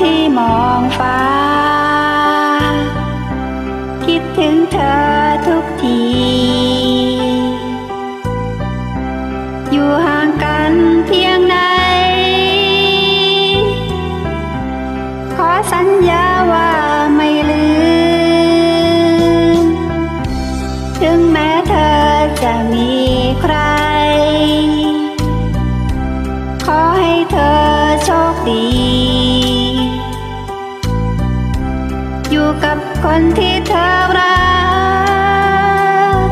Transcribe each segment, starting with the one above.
ที่มองฟ้า คิดถึงเธอทุกที อยู่ห่างกันเพียงไหน ขอสัญญาว่าไม่ลืม ถึงแม้เธอจะมีใคร ขอให้เธอ โชคดี อยู่กับคนที่เธอรัก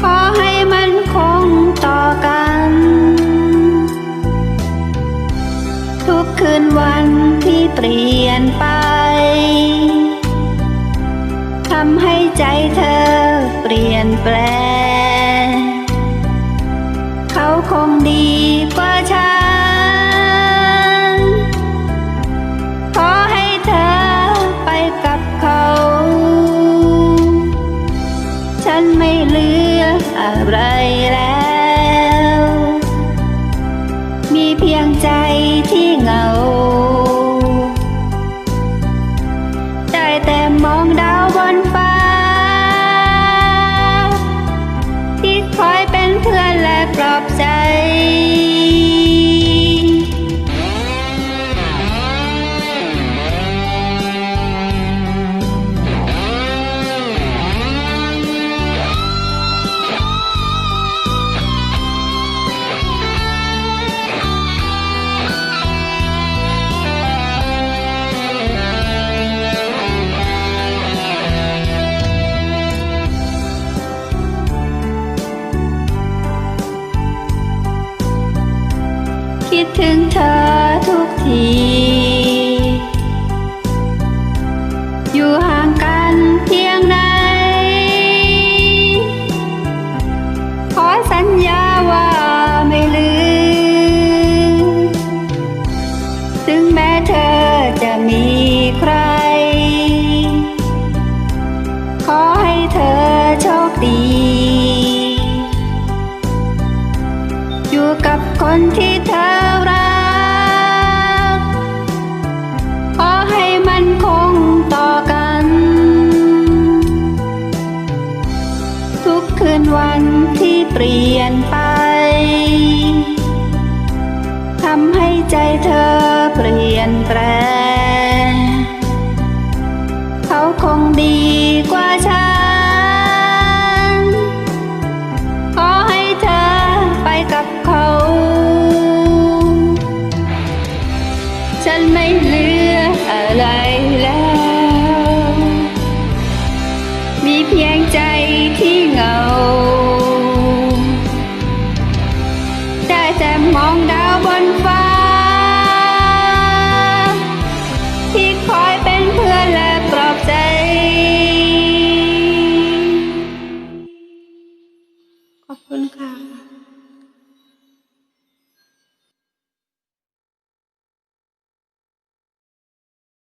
ขอให้มันคงต่อกัน ทุกคืนวันที่เปลี่ยนไป ทำให้ใจเธอเปลี่ยนแปลง เขาคงดีกว่า อะไรแล้ว มีเพียงใจที่เหงา คิดถึงเธอทุกที อยู่ห่างกันเพียงไหน ขอสัญญาว่าไม่ลืม ถึงแม้เธอจะมีใคร ขอให้เธอโชคดี อยู่กับ คนที่เธอรัก ขอให้มันคงต่อกัน ทุกคืนวันที่เปลี่ยนไป ทำให้ใจเธอเปลี่ยนแปลงเขาคงดีกว่าฉั